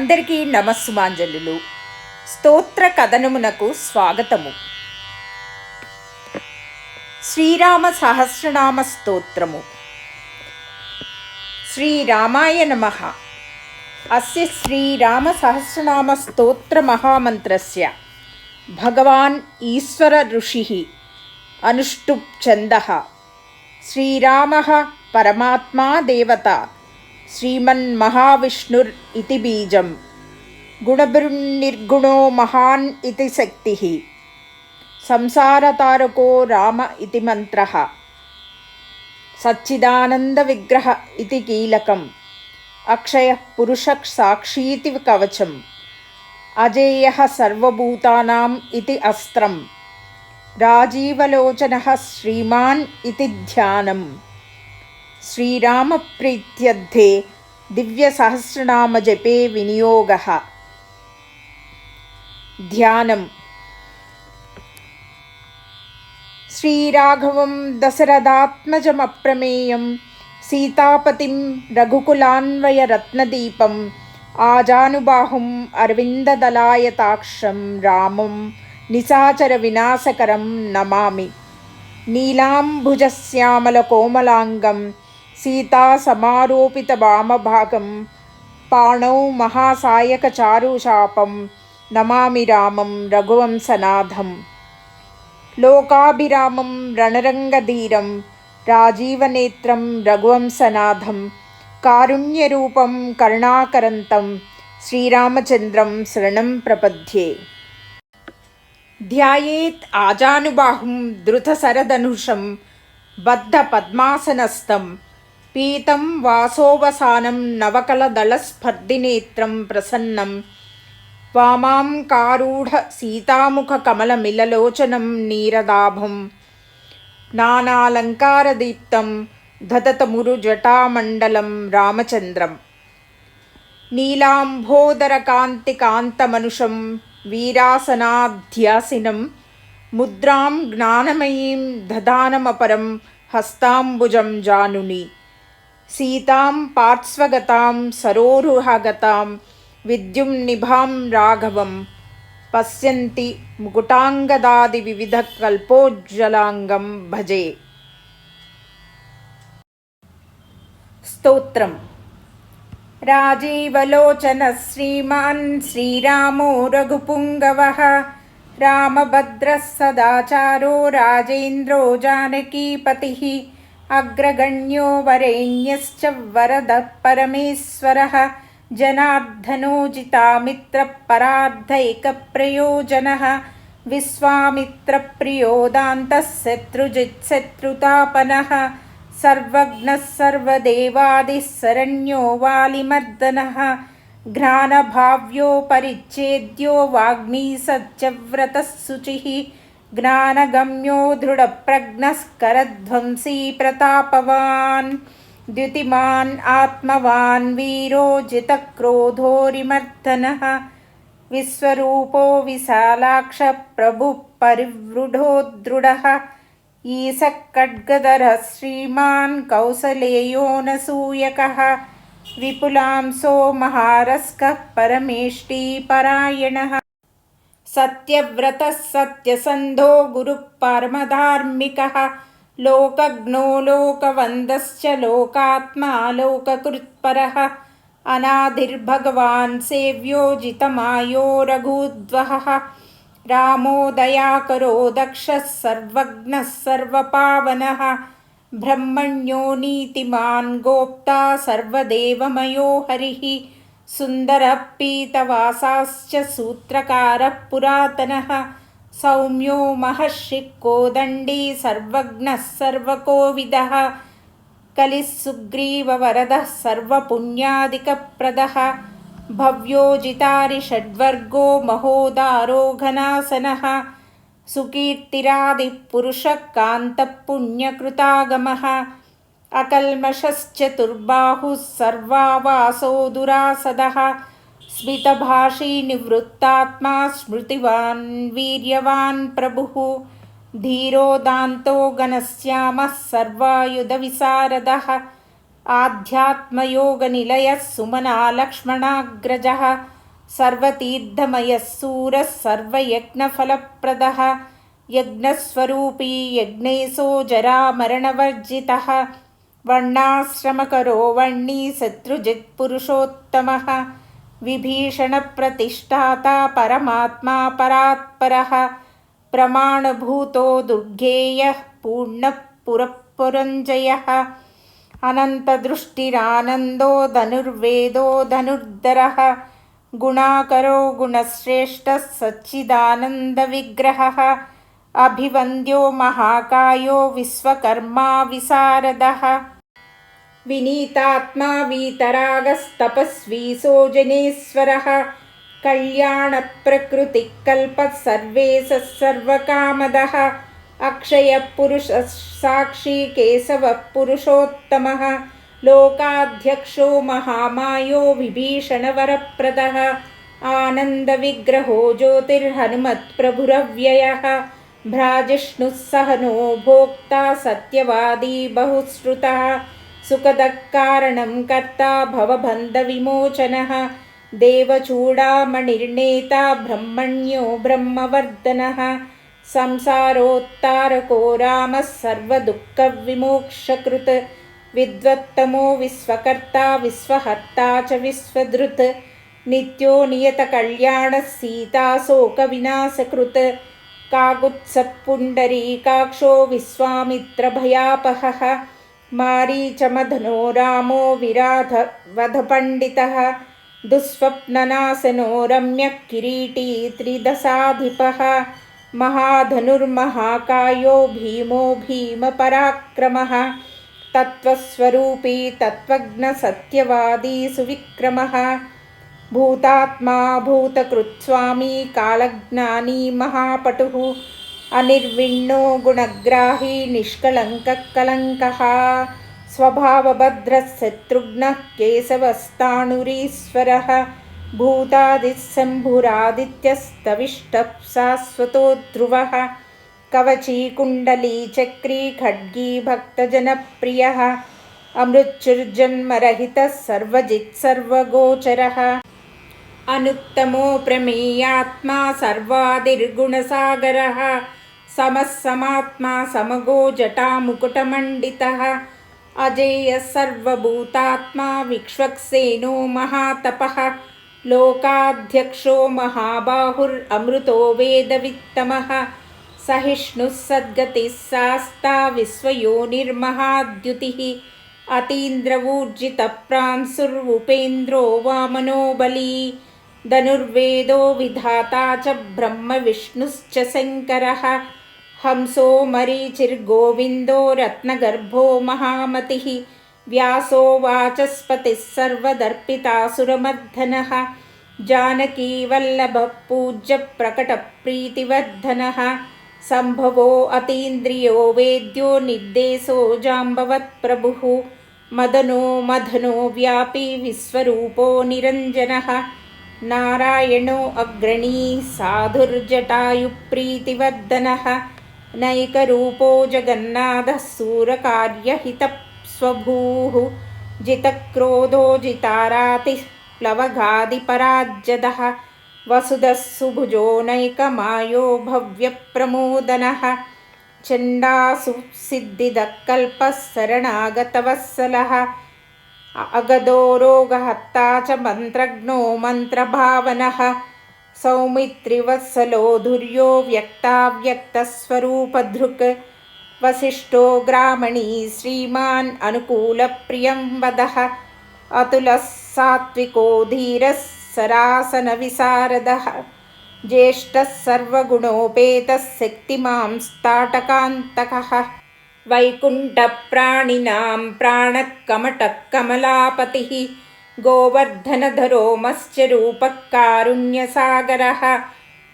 అందరికీ నమస్సుమాంజలులు. స్తోత్ర కథనమునకు స్వాగతము. శ్రీరామ సహస్రనామ స్తోత్రము. శ్రీరామాయ నమ. అస్య శ్రీరామ సహస్రనామ స్తోత్ర మహామంత్రస్య. భగవాన్ ఈశ్వర ఋషి అనుష్టుప్ ఛంద శ్రీరామ పరమాత్మా దేవత. శ్రీమన్మహావిష్ణుర్ ఇతి బీజం గుణభిర్నిర్గుణో మహాన్ ఇతి శక్తి సంసారతారకో రామ ఇతి మంత్ర సచ్చిదానందవిగ్రహ ఇతి కీలకం అక్షయ పురుష సాక్షీతి కవచం అజేయ సర్వభూతానాం ఇతి అస్త్రం రాజీవలోచన శ్రీమాన్ ఇతి ధ్యానం శ్రీరామప్రీత్యర్థే దివ్యసహస్రనామజపే వినియోగ ధ్యానం శ్రీరాఘవం దశరథాత్మజమప్రమేయం సీతాపతిం రఘుకులాన్వయరత్నదీపం ఆజానుబాహుం అరవిందదలాయతాక్షం రామం నిశాచర వినాశకరం నమామి నీలాంబుజశ్యామలకోమలాంగం సీతాసమారోపితవామభాగం పాణౌ మహాసాయక చారుశాపం నమామి రామం రఘువంశనాథం. లోకాభిరామం రణరంగధీరం. రాజీవనేత్రం రఘువంశనాథం. కారుణ్యరూపం కరుణాకరంతం. శ్రీరామచంద్రం శరణం ప్రపద్యే. ధ్యాయేత్ ఆజానుబాహుం ద్రుతసరధనుషం బద్ధ పద్మాసనస్థం పీతం వాసోవసానం నవకలదళస్ఫర్దినేత్రం ప్రసన్నం. వామాం కారూఢ సీతాముఖకమలమిలలోచనం నీరదాభం. నానాలంకారదీప్తం దదతమురుజటామండలం రామచంద్రం. నీలాంబోదరకాంతికాంతమనుషం వీరాసనాధ్యాసినం. ముద్రాం జ్ఞానమయీం దదానమపరం హస్తాంబుజం జానుని. సీతాం పార్శ్వగతాం సరోరుహగతాం విద్యుం నిభాం రాఘవం పశ్యంతి ముకుటాంగదాది వివిధ కల్పోజ్వలాంగం భజే. స్తోత్రం. రాజీవలోచన శ్రీమాన్ శ్రీరామో రఘుపుంగవ రామభద్రः సదాచారో రాజేంద్రో జానకీపతిः अग्रगण्यो वरेण्यश्च वरदः परमेश्वरः जनार्दनोजिता मित्रपरार्ध एकप्रयोजनः विश्वामित्रप्रियोदान्तः शत्रुजित्शत्रुतापनः सर्वज्ञः सर्वदेवादिः शरण्यो वालिमर्दनः। घ्राणभाव्यो परिच्छेद्यो वाग्मी सज्जव्रतः शुचिः। ज्ञानगम्यो दृढप्रज्ञः करध्वंसी प्रतापवान्, द्युतिमान् आत्मवान् वीरो जितक्रोधोरिमर्दनः, विश्वरूपो विशालाक्षः प्रभुः परिवृढो दृढः ईशः खड्गधरः श्रीमान् कौसलेयो नसूयकः विपुलांसो महारस्कः परमेष्टिपरायणः। सत्यव्रतः सत्यसन्धो गुरुः परमधार्मिकः लोकज्ञो लोकवन्दश्च लोकात्मा लोककृत्परः अनादिर्भगवान् सेव्यो जितमायो रघुद्वहः रामो दयाकरो दक्षः सर्वज्ञः सर्वपावनः ब्रह्मण्यो नीतिमान् गोप्ता सर्वदेवमयो हरिः सुन्दरः पीतवासाश्च सूत्रकारः पुरातनः सौम्यो महर्षिः कोदण्डी सर्वज्ञः सर्वकोविदः कलिः सुग्रीववरदः सर्वपुण्यादिकप्रदः भव्यो जितारिषड्वर्गो महोदारो घनासनः सुकीर्तिरादिपुरुषः कान्तः पुण्यकृतागमः अकल्मषश्चतुर्बाहुः सर्वावासो दुरासदः स्मितभाषी निवृत्तात्मा स्मृतिवान् वीर्यवान् प्रभुः धीरो दान्तो गणश्यामः सर्वायुधविशारदः आध्यात्मयोगनिलयः सुमना लक्ष्मणाग्रजः सर्वतीर्थमयः सूरः सर्वयज्ञफलप्रदः यज्ञस्वरूपी यज्ञेशो जरामरणवर्जितः वर्णाश्रमकरो वह्नी शत्रुजित्पुरुषोत्तमः विभीषणप्रतिष्ठाता परमात्मा परात्परः प्रमाणभूतो दुर्गेयः पूर्णः पुरःपुरञ्जयः अनन्तदृष्टिरानन्दो धनुर्वेदो धनुर्धरः गुणाकरो गुणश्रेष्ठः सच्चिदानन्दविग्रहः अभिवन्द्यो महाकायो विश्वकर्मा विशारदः। विनीतात्मा वीतरागस्तपस्वी सोजनेश्वरः। कल्याणप्रकृतिः कल्पः सर्वेशः सर्वकामदः अक्षयपुरुषः साक्षी केशवः पुरुषोत्तमः लोकाध्यक्षो महामायो विभीषणवरप्रदः। आनन्दविग्रहो ज्योतिर्हनुमत्प्रभुरव्ययः। भ्राजिष्णुः सहनो भोक्ता सत्यवादी बहुश्रुतः सुखदः कारणं कर्ता भवबन्धविमोचनः देवचूडामणिर्नेता ब्रह्मण्यो ब्रह्मवर्धनः संसारोत्तारको रामः सर्वदुःखविमोक्षकृत् विद्वत्तमो विश्वकर्ता विश्वहर्ता च विश्वधृत् नित्यो नियतकल्याणः सीताशोकविनाशकृत् काकुत्सपुण्डरीकाक्षो विश्वामित्रभयापहः मारीचमधनो रामो विराधवधपण्डितः दुःस्वप्ननाशनो रम्यः किरीटी त्रिदशाधिपः महाधनुर्महाकायो भीमो भीमपराक्रमः तत्त्वस्वरूपी तत्त्वज्ञसत्यवादी सुविक्रमः भूतात्मा भूतकृत्स्वामी कालज्ञानी महापटुः अनिर्विण्णो गुणग्राही निष्कलङ्कः कलङ्कः स्वभावभद्रः शत्रुघ्नः केशवस्ताणुरीश्वरः भूतादिः शम्भुरादित्यस्तविष्टः शाश्वतो ध्रुवः कवची कुण्डली चक्री खड्गी भक्तजनप्रियः अमृत्युर्जन्मरहितः सर्वजित् सर्वगोचरः अनुत्तमो प्रमेयात्मा सर्वादिर्गुणसागरः समः समात्मा समगो जटामुकुटमण्डितः अजेयः सर्वभूतात्मा विक्ष्वक्सेनो महातपः लोकाध्यक्षो महाबाहुरमृतो वेदवित्तमः सहिष्णुः सद्गतिः शास्ता विश्वयोनिर्महाद्युतिः अतीन्द्रवूर्जितप्रांसुर्वुपेन्द्रो वामनो बली धनुर्वेदो विधाता च ब्रह्मविष्णुश्च शङ्करः हंसो मरीचिर्गोविन्दो रत्नगर्भो महामतिः व्यासो वाचस्पतिः सर्वदर्पितासुरमर्दनः जानकीवल्लभः पूज्यप्रकटप्रीतिवर्धनः सम्भवो अतीन्द्रियो वेद्यो निर्देशो जाम्बवत्प्रभुः मदनो मदनो व्यापी विश्वरूपो निरञ्जनः नारायणो अग्रणी साधुर्जटायुप्रीतिवर्धनः नैकरूपो जगन्नाथः सूरकार्यहितस्वभूः जितक्रोधो जितारातिः प्लवगादिपराज्यदः वसुधः सुभुजो नैकमायो भव्यप्रमोदनः चण्डासु सिद्धिदः कल्पः शरणागतवत्सलः अगदो रोगहत्ता च मन्त्रज्ञो मन्त्रभावनः सौमित्रिवत्सलो धुर्यो व्यक्ताव्यक्तस्वरूपधृक् वसिष्ठो ग्रामणी श्रीमान् अनुकूलप्रियं वदः अतुलः सात्विको धीरः सरासनविशारदः ज्येष्ठः सर्वगुणोपेतः शक्तिमांस्ताटकान्तकः वैकुण्ठप्राणिनां प्राणः कमटः कमलापतिः गोवर्धनधरो मत्स्यरूपः कारुण्यसागरः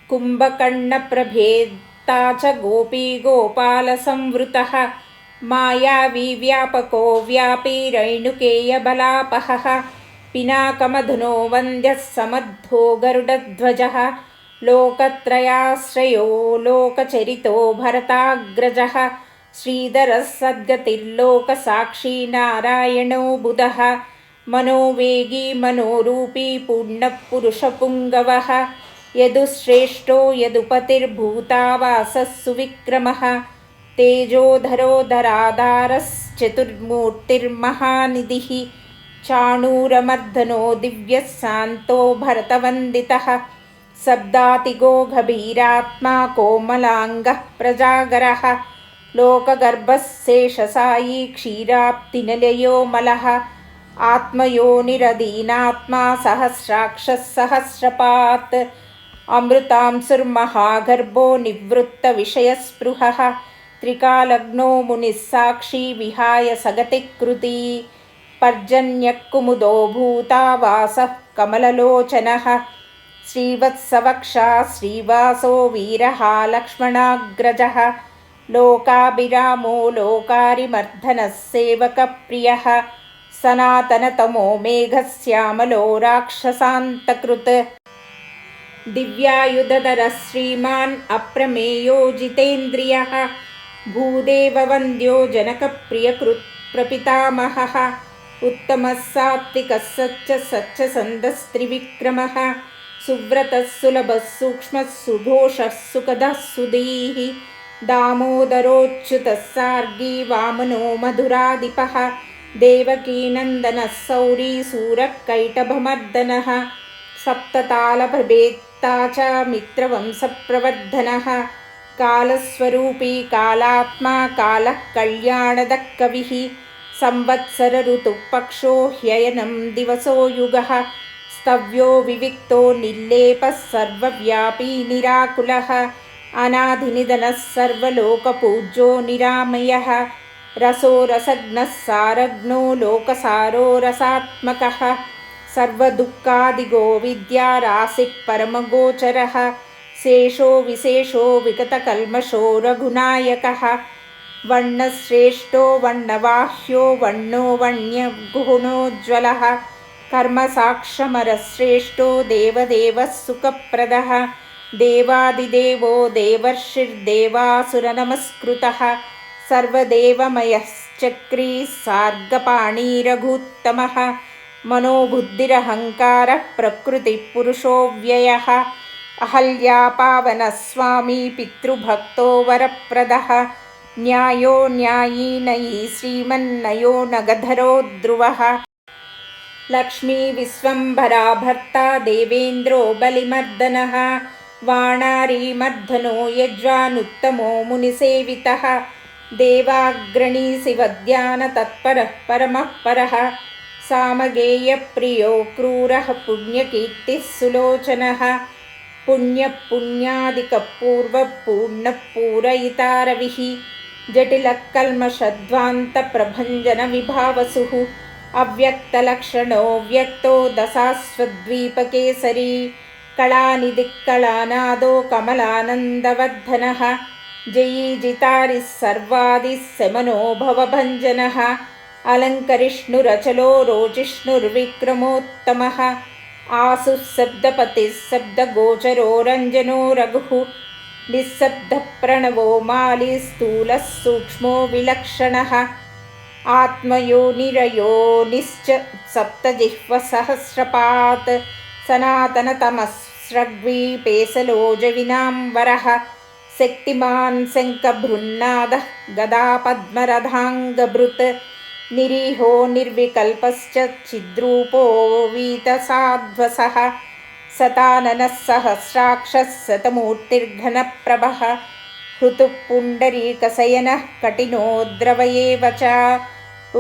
कुम्भकर्णप्रभेत्ता च गोपीगोपालसंवृतः मायावी व्यापको व्यापी रैणुकेयबलापहः पिनाकमधुनो वन्द्यः समर्थो गरुडध्वजः लोकत्रयाश्रयो लोकचरितो भरताग्रजः श्रीधरः सद्गतिर्लोकसाक्षी नारायणो बुधः मनोवेगी मनोरूपी पूर्णः पुरुषपुङ्गवः यदुश्रेष्ठो यदुपतिर्भूतावासः सुविक्रमः तेजोधरो धराधारश्चतुर्मूर्तिर्महानिधिः चाणूरमर्दनो दिव्यः शान्तो भरतवन्दितः शब्दातिगो गभीरात्मा कोमलाङ्गः प्रजागरः लोकगर्भः शेषसायी क्षीराप्तिनिलयो मलः आत्मयोनिरदीनात्मा सहस्राक्षः सहस्रपात् अमृतांसुर्महागर्भो निवृत्तविषयस्पृहः त्रिकालग्नो मुनिः साक्षी विहाय सगतिकृती पर्जन्यः कुमुदो भूता वासः कमललोचनः श्रीवत्सवक्षा श्रीवासो वीरः लक्ष्मणाग्रजः लोकाभिरामो लोकारिमर्दनः सेवकप्रियः सनातनतमो मेघश्यामलो राक्षसान्तकृत् दिव्यायुधधरः श्रीमान् अप्रमेयो जितेन्द्रियः भूदेववन्द्यो जनकप्रियकृत् प्रपितामहः उत्तमः सात्विकः सच्च सच्चसन्दस्त्रिविक्रमः सुव्रतः सुलभः सूक्ष्मः सुघोषः सुखदः सुधीः दामोदरोच्युतः सार्गी वामनो मधुराधिपः देवकीनन्दनः सौरी सूरः कैटभमर्दनः सप्ततालप्रभेत्ता च मित्रवंशप्रवर्धनः कालस्वरूपी कालात्मा कालः कल्याणदः कविः संवत्सरऋतुपक्षो ह्ययनं दिवसो युगः स्तव्यो विविक्तो निर्लेपः सर्वव्यापी निराकुलः अनाधिनिधनः सर्वलोकपूज्यो निरामयः रसो रसज्ञः सारज्ञो लोकसारो रसात्मकः सर्वदुःखादिगो विद्यारासिः परमगोचरः शेषो विशेषो विगतकल्मषो रघुनायकः वर्णश्रेष्ठो वर्णवाह्यो वर्णो वण्यगुणोज्ज्वलः कर्मसाक्षमरश्रेष्ठो देवदेवः सुखप्रदः దేవాదిదేవో దేవర్షిర్దేవాసురనమస్కృతः సర్వదేవమయశ్చక్రీ సార్గపాణీరఘూత్తమः మనోబుద్ధిరహంకారः ప్రకృతిపురుషో వ్యయः అహల్యాపావనస్వామీ పితృభక్తో వరప్రదः న్యాయో న్యాయీనయీ శ్రీమన్నయో నగధరో ధ్రువः లక్ష్మీవిశ్వంభరా భర్త దేవేంద్రో బలిమర్దనः देवेन्द्रो बलिमर्दनः वाणारीमर्दनो यज्वानुत्तमो मुनिसेवितः देवाग्रणी शिवध्यानतत्परः परमः परः सामगेयप्रियो क्रूरः पुण्यकीर्तिः सुलोचनः पुण्यः पुण्यादिकपूर्वः पूर्णः पूरयितारविः जटिलः कल्मषध्वान्तप्रभञ्जनविभावसुः अव्यक्तलक्षणो व्यक्तो दशाश्वद्वीपकेसरी कलानिधिक्कलानादो कमलानन्दवर्धनः। जयी जितारिः सर्वादिः शमनो भवभञ्जनः अलङ्करिष्णुरचलो रोजिष्णुर्विक्रमोत्तमः। आसुः शब्दपतिः शब्दगोचरो रञ्जनो रघुः। निःशब्दप्रणवो माली स्थूलः सूक्ष्मो विलक्षणः। आत्मयोनिरयोनिश्च सप्तजिह्वसहस्रपात् सनातनतमस्रग्वीपेसलोजविनाम्बरः शक्तिमान् शङ्खभृन्नादः गदापद्मरथाङ्गभृत् निरीहो निर्विकल्पश्च छिद्रूपो वीतसाध्वसः शताननः सहस्राक्षः शतमूर्तिर्घनप्रभः हृतुः पुण्डरीकशयनः कठिनो द्रवयेव च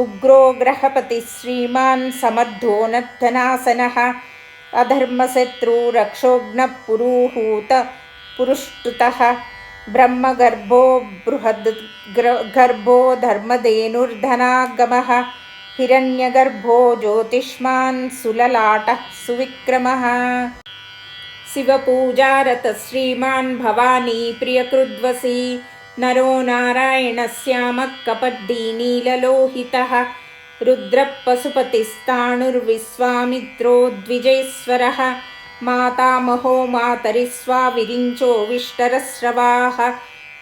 उग्रो ग्रहपतिः श्रीमान् समर्थोनद्धनासनः अधर्मशत्रुरक्षोघ्नः पुरुहूत पुरुष्टुतः ब्रह्मगर्भो बृहद् गर्भो धर्मधेनुर्धनागमः हिरण्यगर्भो ज्योतिष्मान् सुललाटः सुविक्रमः शिवपूजारतः श्रीमान् भवानी प्रियकृद्वसी नरो नारायणश्यामः कपड्डीनीललोहितः रुद्रः पशुपतिस्ताणुर्विश्वामित्रो द्विजेश्वरः। मातामहो मातरिस्वा विरिञ्चो विष्टरस्रवाः।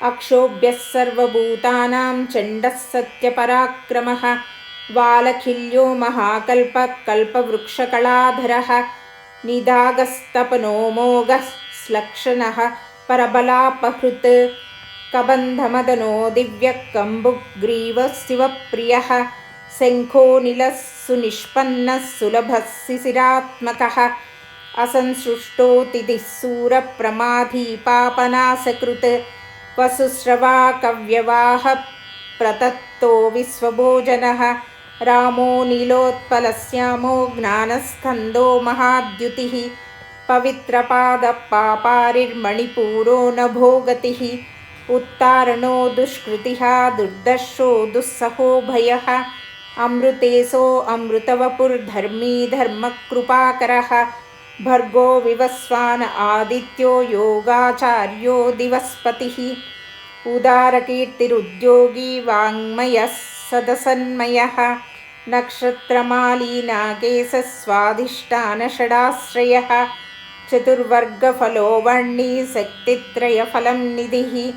अक्षोभ्यः सर्वभूतानां चण्डः सत्यपराक्रमः। वालखिल्यो महाकल्पः कल्पवृक्षकलाधरः। निदागस्तपनो मोगः श्लक्षणः। परबलापहृत् कबन्धमदनो दिव्यः कम्बुग्रीवः शिवप्रियः शङ्खोनिलः सुनिष्पन्नः सुलभः शिशिरात्मकः। असंसृष्टोतिथिः सूरप्रमाधीपापनासकृत् वसुस्रवा कव्यवाह प्रतत्तो विश्वभोजनः। रामो नीलोत्पलश्यामो ज्ञानस्कन्दो महाद्युतिः। पवित्रपादपापारिर्मणिपूरो नभो गतिः उत्तारणो दुष्कृतिः दुर्दर्शो दुःसहो भयः అమృతేసో అమృతవపుర్ధర్మీ ధర్మకృపాకర. భర్గో వివస్వాన ఆదిత్యో యోగాచార్యో దివస్పతి. ఉదారకీర్తిరుద్యోగీ వాంగ్మయ సదసన్మయ. నక్షత్రమాలీనాకేశస్వాధిష్టానషడాశ్రయ చతుర్వర్గఫలోవర్ణీ శక్తిత్రయఫలం నిధి.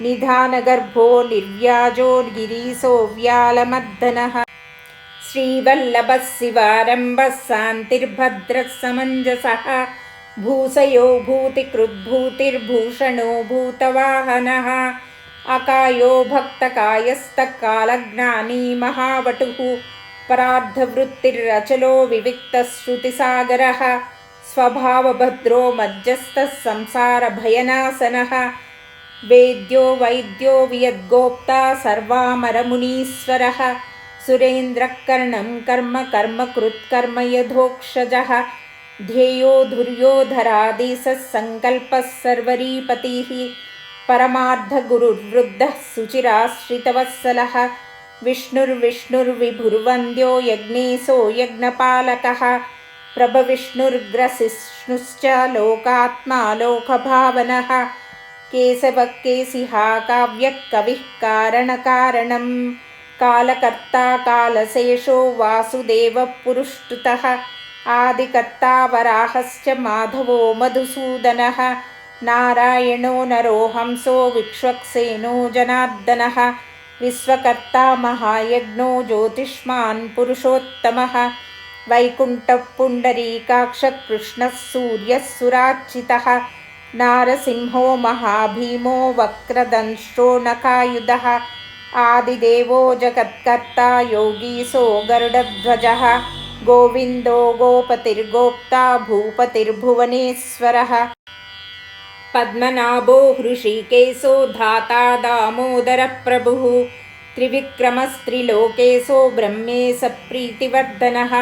నిధానగర్భో నిర్వ్యాజో గిరీశో వ్యాలమర్దన. श्रीवल्लभः शिवारम्भः शान्तिर्भद्रः समञ्जसः भूषयो भूतिकृद्भूतिर्भूषणो भूतवाहनः अकायो भक्तकायस्तकालज्ञानी महावटुः परार्धवृत्तिरचलो विविक्तश्रुतिसागरः स्वभावभद्रो मध्यस्थः संसारभयनाशनः वेद्यो वैद्यो वियद्गोप्ता सर्वामरमुनीश्वरः सुरेन्द्रकर्णं कर्म कर्मकृत्कर्म यथोक्षजः ध्येयो धुर्योधरादिशः सङ्कल्पः सर्वरीपतिः परमार्धगुरुर्वृद्धः शुचिराश्रितवत्सलः विष्णुर्विष्णुर्विभुर्वन्द्यो यज्ञेशो यज्ञपालकः प्रभविष्णुर्ग्रसिष्णुश्च लोकात्मा लोकभावनः केशवः केशिहा काव्यः कविः कारणकारणं कालकर्ता कालशेषो वासुदेवः पुरुष्टुतः आदिकर्ता वराहश्च माधवो मधुसूदनः नारायणो नरो हंसो विक्ष्वक्सेनो जनार्दनः विश्वकर्ता महायज्ञो ज्योतिष्मान् पुरुषोत्तमः वैकुण्ठः पुण्डरीकाक्षः कृष्णः सूर्यः सुरार्चितः नारसिंहो महाभीमो वक्रदंष्ट्रो नखायुधः आदिदेवो जगत्कर्ता योगीशो गरुडध्वजः गोविन्दो गोपतिर्गोप्ता भूपतिर्भुवनेश्वरः पद्मनाभो हृषिकेशो धाता दामोदरप्रभुः त्रिविक्रमस्त्रिलोकेशो ब्रह्मेशप्रीतिवर्धनः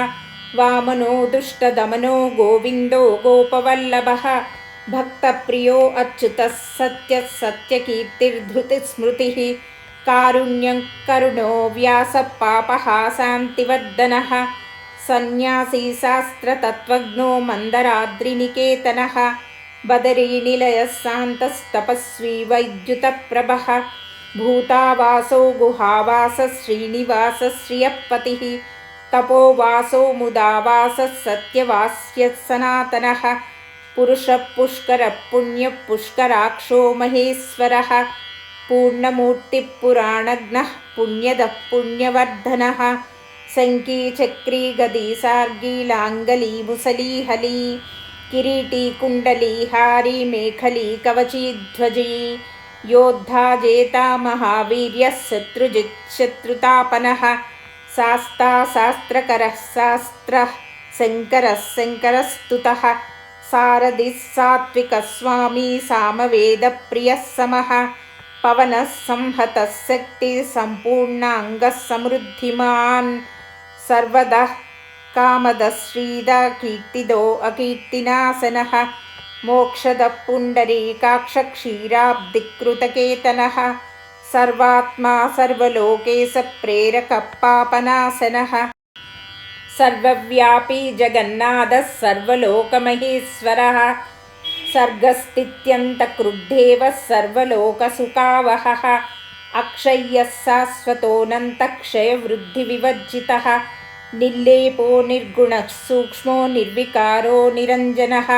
वामनो दुष्टदमनो गोविन्दो गोपवल्लभः भक्तप्रियो अच्युतः सत्यः सत्यकीर्तिर्धृतिस्मृतिः కారుణ్యం కరుణో వ్యాసపాపహ శాంతివర్ధనः సన్యాసీ శాస్త్రతత్వజ్ఞో మందరాద్రినికేతనः. బదరీనిలయः శాంతస్తపస్వి వైద్యుతప్రభः. భూతావాసో గుహావాస శ్రీనివాస శ్రియపతిः తపోవాసో ముదావాస సత్యవాస్య సనాతనः. పురుషపుష్కరపుణ్యపుష్కరాక్షో మహేశ్వరः. पुष्करः पुण्यः पुष्कराक्षो महेश्वरः पूर्णमूर्तिः पुराणज्ञः पुण्यदः पुण्यवर्धनः शङ्कीचक्री गदी सार्गी लाङ्गली मुसलीहली किरीटी कुण्डली हारी मेखली कवचीध्वजी योद्धा जेता महावीर्यः शत्रुजित् शत्रुतापनः शास्ता शास्त्रकरः शास्त्रः शङ्करः शङ्करस्तुतः सारथिः सात्विकः स्वामी सामवेदप्रियः समः पवनः संहतः शक्तिः सम्पूर्णाङ्गः समृद्धिमान् सर्वदः कामदः श्रीदा कीर्तिदो अकीर्तिनाशनः। मोक्षदः पुण्डरीकाक्षक्षीराब्धिकृतकेतनः सर्वात्मा सर्वलोकेशप्रेरकः पापनाशनः सर्वव्यापी जगन्नाथः सर्वलोकमहेश्वरः सर्गस्थित्यन्तक्रुद्धेवः सर्वलोकसुखावहः अक्षय्यः शाश्वतोऽनन्तक्षयवृद्धिविवर्जितः निर्लेपो निर्गुणः सूक्ष्मो निर्विकारो निरञ्जनः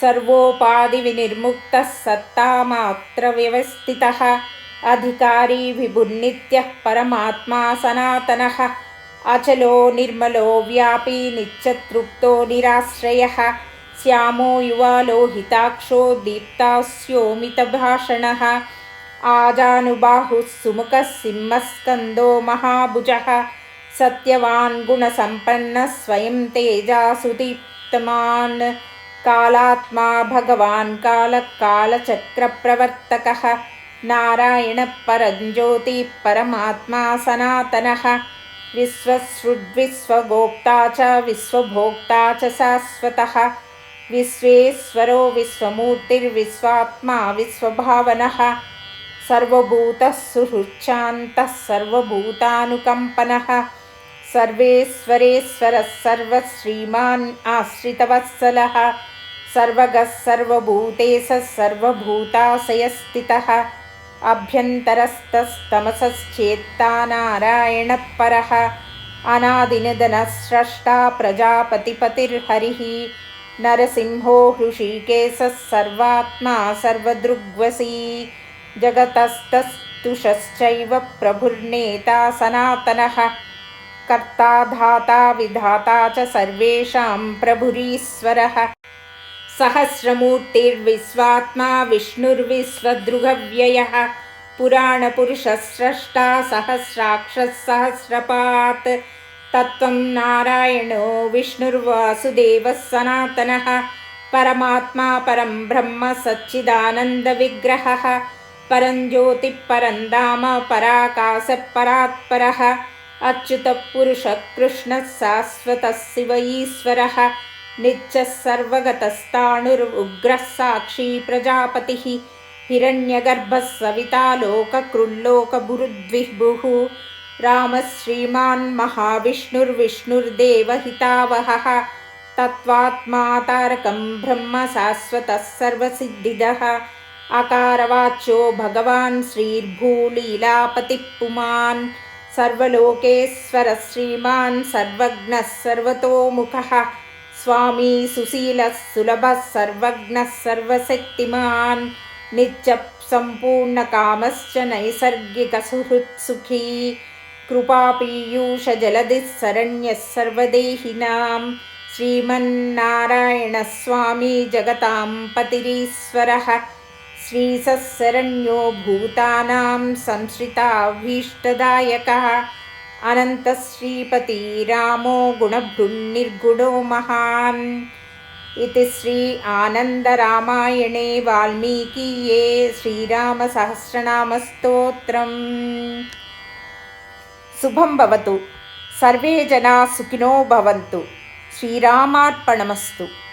सर्वोपाधिविनिर्मुक्तः सत्तामात्रव्यवस्थितः अधिकारी विभुर्नित्यः परमात्मा सनातनः अचलो निर्मलो व्यापी नित्यतृप्तो निराश्रयः श्यामो युवा लोहिताक्षो दीप्तास्योमितभाषणः आजानुबाहुः सुमुखः सिंहस्कन्दो महाभुजः सत्यवान् गुणसम्पन्नः स्वयं तेजासुदीप्तमान् कालात्मा भगवान् कालकालचक्रप्रवर्तकः नारायणः परञ्ज्योतिः परमात्मा सनातनः विश्वसृड्विश्वगोप्ता च, विश्वभोक्ता च शाश्वतः। विश्वेश्वरो विश्वमूर्तिर्विश्वात्मा विश्वभावनः सर्वभूतः सुहृच्छान्तः सर्वभूतानुकम्पनः सर्वेश्वरेश्वरः सर्वश्रीमान् आश्रितवत्सलः। सर्वगः सर्वभूतेशः सर्वभूताशयस्थितः। अभ्यन्तरस्तस्तमसश्चेत्ता परः। अनादिनिधनस्रष्टा प्रजापतिपतिर्हरिः। नरसिंहो हृषीकेशः सर्वात्मा सर्वदृग्वसी। जगतस्तस्तुषश्चैव प्रभुर्नेता सनातनः। कर्ता, धाता, विधाता च सर्वेषां प्रभुरीश्वरः। सहस्रमूर्तिर्विश्वात्मा, विष्णुर्विश्वदृगव्ययः। पुराणपुरुषस्रष्टा सहस्राक्षः, सहस्रपात्। तत्त्वं नारायणो विष्णुर्वासुदेवः सनातनः परमात्मा परं ब्रह्म सच्चिदानन्दविग्रहः परञ्ज्योतिः परं धाम पराकाशः परात्परः अच्युतः पुरुषः कृष्णः शाश्वतः शिव ईश्वरः नित्यः सर्वगतस्ताणुरुग्रः साक्षी प्रजापतिः हिरण्यगर्भः सविता लोककृल्लोकभुरुद्विभुः रामः श्रीमान् महाविष्णुर्विष्णुर्देवहितावहः तत्त्वात्मा तारकं ब्रह्म शाश्वतः सर्वसिद्धिदः अकारवाच्यो भगवान् श्रीर्भूलीलापतिः पुमान् सर्वलोकेश्वरः श्रीमान् सर्वज्ञः सर्वतोमुखः स्वामी सुशीलः सुलभः सर्वज्ञः सर्वशक्तिमान् नित्यः सम्पूर्णकामश्च नैसर्गिकसुहृत्सुखी कृपापीयूषजलधिः शरण्यः सर्वदेहिनां श्रीमन्नारायणस्वामी जगतां पतिरीश्वरः श्रीसशरण्यो भूतानां संश्रिताभीष्टदायकः अनन्तश्रीपतिरामो गुणभृन्निर्गुणो महान् इति श्री आनन्दरामायणे वाल्मीकीये श्रीरामसहस्रनामस्तोत्रम् శుభం భవతు. సర్వే జనా సుఖినో భవంతు. శ్రీరామార్పణమస్తు.